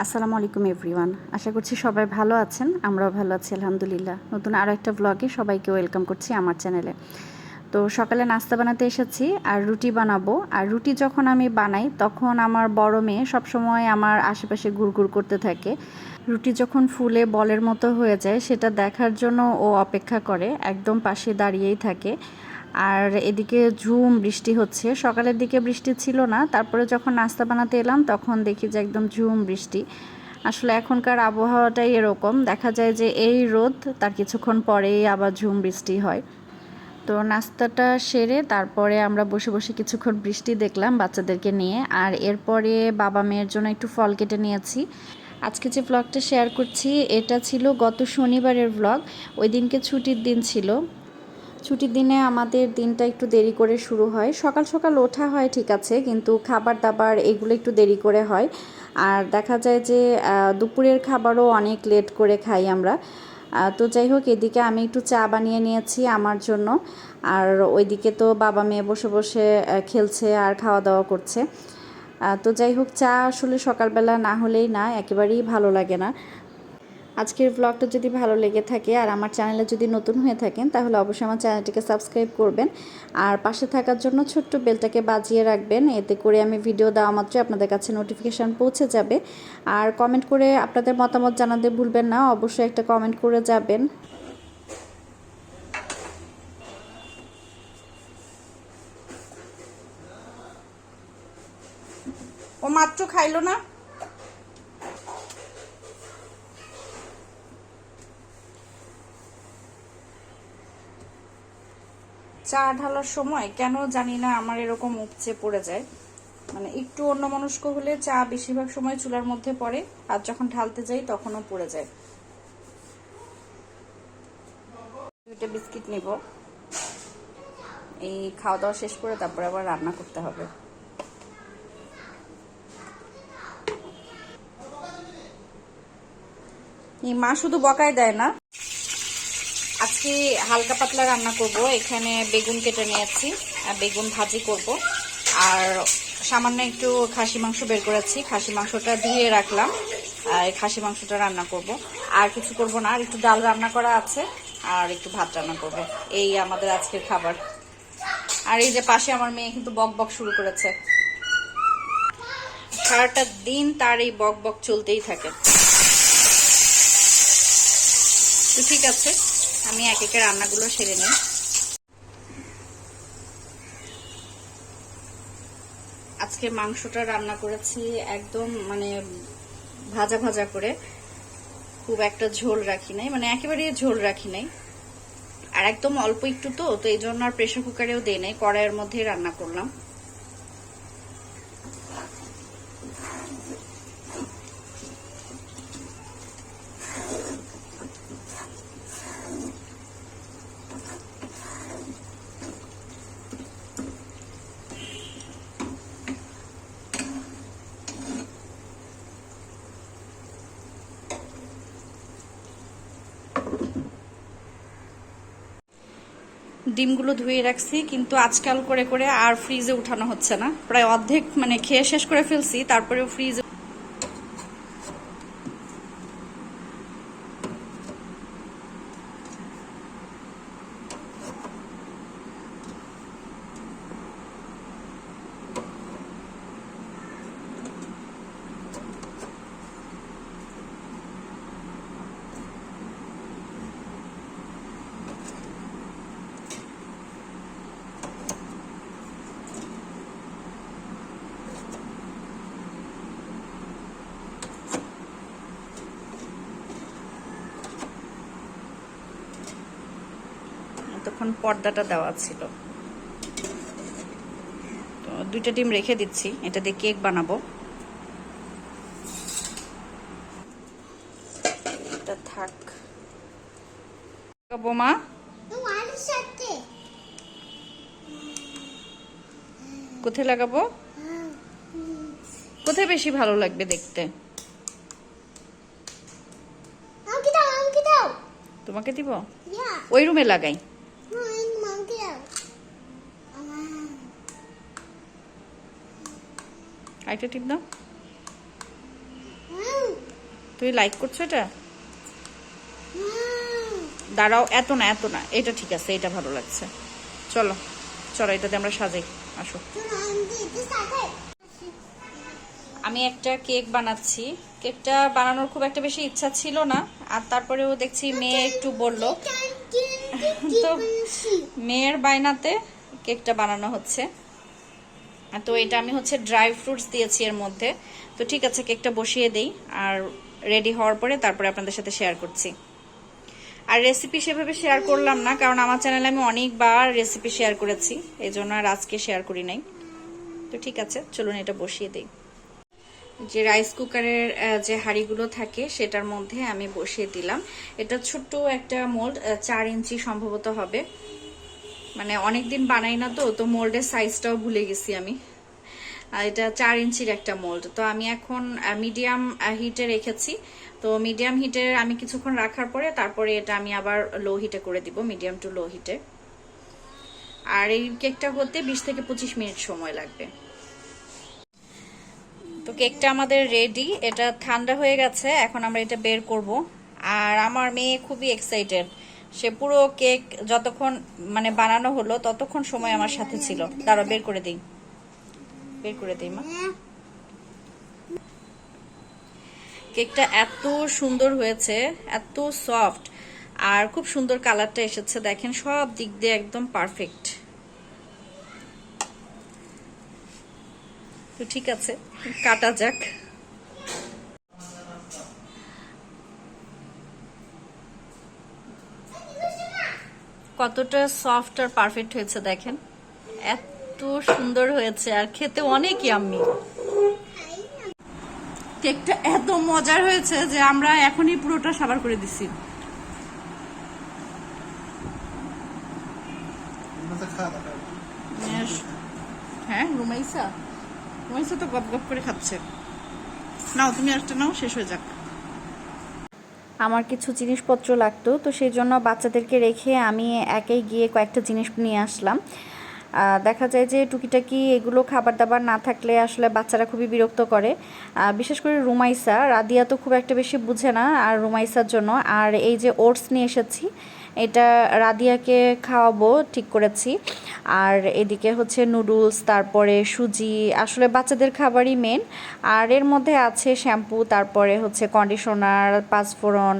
আসসালামু আলাইকুম, এভরিওয়ান। আশা করছি সবাই ভালো আছেন, আমরাও ভালো আছি, আলহামদুলিল্লাহ। নতুন আরও একটা ব্লগে সবাইকে ওয়েলকাম করছি আমার চ্যানেলে তো সকালে নাস্তা বানাতে এসেছি আর রুটি বানাবো। আর রুটি যখন আমি বানাই, তখন আমার বড় মেয়ে সবসময় আমার আশেপাশে ঘুরঘুর করতে থাকে। রুটি যখন ফুলে বলের মতো হয়ে যায়, সেটা দেখার জন্য ও অপেক্ষা করে, একদম পাশে দাঁড়িয়েই থাকে। আর এদিকে ঝুম বৃষ্টি হচ্ছে। সকালের দিকে বৃষ্টি ছিল না, তারপরে যখন নাস্তা বানাতে এলাম তখন দেখি যে একদম ঝুম বৃষ্টি। আসলে এখনকার আবহাওয়াটাই এরকম, দেখা যায় যে এই রোদ তার কিছুক্ষণ পরেই আবার ঝুম বৃষ্টি হয়। তো নাস্তাটা সেরে তারপরে আমরা বসে বসে কিছুক্ষণ বৃষ্টি দেখলাম বাচ্চাদেরকে নিয়ে। আর এরপরে বাবা মেয়ের জন্য একটু ফল কেটে নিয়েছি। আজকে যে ব্লগটা শেয়ার করছি, এটা ছিল গত শনিবারের ব্লগ ওই দিনকে ছুটির দিন ছিল। ছুটির দিনে আমাদের দিনটা একটু দেরি করে শুরু হয়। সকাল সকাল ওঠা হয়, ঠিক আছে, কিন্তু খাবার দাবার এগুলো একটু দেরি করে হয়। আর দেখা যায় যে দুপুরের খাবারও অনেক লেট করে খাই আমরা। তো যাই হোক, এদিকে আমি একটু চা বানিয়ে নিয়েছি আমার জন্য। আর ওইদিকে তো বাবা মেয়ে বসে বসে খেলছে আর খাওয়া দাওয়া করছে তো যাই হোক, চা আসলে সকালবেলা না হলেই না, একেবারেই ভালো লাগে না। আজকের ব্লগটা যদি ভালো লেগে থাকে আর আমার চ্যানেলে যদি নতুন হয়ে থাকেন, তাহলে অবশ্যই আমার চ্যানেলটিকে সাবস্ক্রাইব করবেন। আর পাশে থাকার জন্য ছোট্ট বেলটাকে বাজিয়ে রাখবেন, এতে করে আমি ভিডিও দেওয়া মাত্রই আপনাদের কাছে নোটিফিকেশান পৌঁছে যাবে। আর কমেন্ট করে আপনাদের মতামত জানাতে ভুলবেন না, অবশ্যই একটা কমেন্ট করে যাবেন। ও মাত্র খাইলো না? চা ঢালার সময় কেন জানি না আমার এরকম উপচে পড়ে যায়। মানে একটু অন্য মনস্ক হলে চা বেশিরভাগ সময় চুলার মধ্যে পড়ে, আর যখন ঢালতে যাই তখনও পড়ে যায়। দুইটা বিস্কিট নিব। এই খাওয়া দাওয়া শেষ করে তারপরে আবার রান্না করতে হবে। এই মা শুধু বকায় দেয় না আজকে হালকা পাতলা রান্না করব। এখানে বেগুন কেটে নিয়েছি বেগুন ভাজি করব। আর সামান্য একটু খাসি মাংস বের করেছি। খাসি মাংসটা দিয়ে রাখলাম আর খাসি মাংসটা রান্না করব। আর কিছু করব না, আর একটু ডাল রান্না করা আছে আর একটু ভাত রান্না করব। এই আমাদের আজকের খাবার। আর এই যে পাশে আমার মেয়ে কিন্তু বক বক শুরু করেছে। সারাটা দিন তার এই বক বক চলতেই থাকে। তো ঠিক আছে। আমি এক একে রান্নাগুলো সেরে নিই। আজকে মাংসটা রান্না করেছি একদম মানে ভাজা ভাজা করে। খুব একটা ঝোল রাখি নাই মানে একেবারে ঝোল রাখি নাই। আর একদম অল্প একটু তো তো এই জন্য আর প্রেশার কুকারেও দিই নাই, কড়াইয়ের মধ্যেই রান্না করলাম। ডিমগুলো ধুয়ে রাখছি, কিন্তু আজকাল করে করে আর ফ্রিজে উঠানো হচ্ছে না। প্রায় অর্ধেক মানে খেয়ে শেষ করে ফেলছি, তারপরেও ফ্রিজে তখন পর্দাটা দেওয়া ছিল। তো দুইটা ডিম রেখে দিচ্ছি। এটা দিয়ে কেক বানাবো। এটা থাক। বোমা কোথায় লাগাবো? কোথায় বেশি ভালো লাগবে দেখতে? তোমাকে দিব? ওই রুমে লাগাই। আরেকটা টিপ দাও তুই লাইক করছ এটা? দাঁড়াও এত না এত না। এটা ঠিক আছে এটা ভালো লাগছে। চলো চলো এটাতে আমরা সাজাই। আসো। আমি একটা কেক বানাচ্ছি। কেকটা বানানোর খুব একটা বেশি ইচ্ছা ছিল না। আর তারপরেও দেখছি মেয়ে একটু বলল। তো মেয়ের বায়নাতে কেকটা বানানো হচ্ছে। তো এটা আমি হচ্ছে ড্রাই ফ্রুটস দিয়েছি এর মধ্যে। তো ঠিক আছে কেকটা বসিয়ে দেই আর রেডি হওয়ার পরে তারপরে আপনাদের সাথে শেয়ার করছি। আর রেসিপি সেভাবে শেয়ার করলাম না, কারণ আমার চ্যানেলে আমি অনেকবার রেসিপি শেয়ার করেছি এই জন্য আর আজকে শেয়ার করি নাই। তো ঠিক আছে, চলুন এটা বসিয়ে দিই। যে রাইস কুকারের যে হাঁড়িগুলো থাকে, সেটার মধ্যে আমি বসিয়ে দিলাম। এটা ছোট্ট একটা মোল্ড চার ইঞ্চি সম্ভবত হবে। মানে অনেক দিন বানাই না তো তো মোল্ডের সাইজটাও ভুলে গেছি আমি। এটা চার ইঞ্চির একটা মোল্ড। তো আমি এখন মিডিয়াম হিটে রেখেছি। তো মিডিয়াম হিটে আমি কিছুক্ষণ রাখার পরে তারপরে এটা আমি আবার লো হিটে করে দিব মিডিয়াম টু লো হিটে আর এই কেকটা হতে বিশ থেকে পঁচিশ মিনিট সময় লাগবে। তো কেকটা আমাদের রেডি এটা ঠান্ডা হয়ে গেছে, এখন আমরা এটা বের করব। আর আমার মেয়ে খুবই এক্সাইটেড সে পুরো কেক যতক্ষণ মানে বানানো হলো, ততক্ষণ সময় আমার সাথে ছিল। দাঁড়া বের করে দিই। বের করে দিই, মা। কেকটা এত সুন্দর হয়েছে, এত সফট, আর খুব সুন্দর কালারটা এসেছে। দেখেন, সব দিক দিয়ে একদম পারফেক্ট। তো ঠিক আছে, কাটা যাক। কতটা সফট আর পারফেক্ট হয়েছে দেখেন। এত সুন্দর হয়েছে আর খেতে অনেক ইয়াম্মি কেকটা এত মজার হয়েছে যে আমরা এখনই পুরোটা সাবার করে দিছি। হ্যাঁ রুমাইসা? রুমাইসা তো গপ গপ করে খাচ্ছে। নাও তুমি একটা নাও শেষ হয়ে যাক। আমার কিছু জিনিসপত্র লাগতো, তো সেই জন্য বাচ্চাদেরকে রেখে আমি একাই গিয়ে কয়েকটা জিনিস নিয়ে আসলাম। দেখা যায় যে টুকিটাকি এগুলো খাবার দাবার না থাকলে আসলে বাচ্চারা খুবই বিরক্ত করে। বিশেষ করে রুমাইসা, রাদিয়া তো খুব একটা বেশি বুঝে না আর রুমাইসার জন্য। আর এই যে ওটস নিয়ে এসেছি এটা রাদিয়াকে খাওয়াবো, ঠিক করেছি। আর এদিকে হচ্ছে নুডলস, তারপরে সুজি, আসলে বাচ্চাদের খাবারই মেন আর এর মধ্যে আছে শ্যাম্পু, তারপরে হচ্ছে কন্ডিশনার পাঁচফোড়ন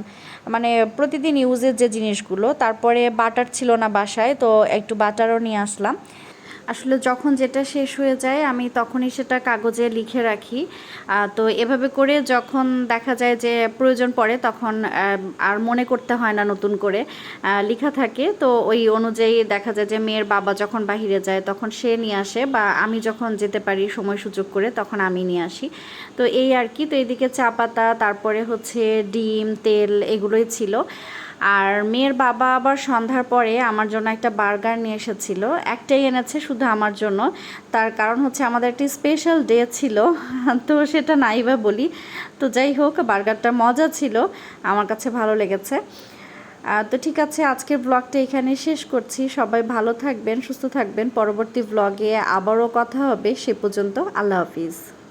মানে প্রতিদিন ইউজের যে জিনিসগুলো। তারপরে বাটার ছিল না বাসায়, তো একটু বাটারও নিয়ে আসলাম। আসলে যখন যেটা শেষ হয়ে যায়, আমি তখনই সেটা কাগজে লিখে রাখি। তো এভাবে করে যখন দেখা যায় যে প্রয়োজন পড়ে, তখন আর মনে করতে হয় না নতুন করে লেখা থাকে। তো ওই অনুযায়ী দেখা যায় যে মেয়ের বাবা যখন বাহিরে যায়, তখন সে নিয়ে আসে বা আমি যখন যেতে পারি সময় সুযোগ করে, তখন আমি নিয়ে আসি। তো এই আর কি। তো এদিকে চা পাতা, তারপরে হচ্ছে ডিম, তেল এগুলোই ছিল। আর মেয়ের বাবা আবার সন্ধ্যার পরে আমার জন্য একটা বার্গার নিয়ে এসেছিল। একটাই এনেছে শুধু আমার জন্য। তার কারণ হচ্ছে আমাদের একটি স্পেশাল ডে ছিল। তো সেটা নাই বা বলি। তো যাই হোক, বার্গারটা মজা ছিল। আমার কাছে ভালো লেগেছে। তো ঠিক আছে, আজকের ব্লগটা এখানে শেষ করছি। সবাই ভালো থাকবেন, সুস্থ থাকবেন। পরবর্তী ব্লগে আবারও কথা হবে। সে পর্যন্ত আল্লাহ হাফিজ।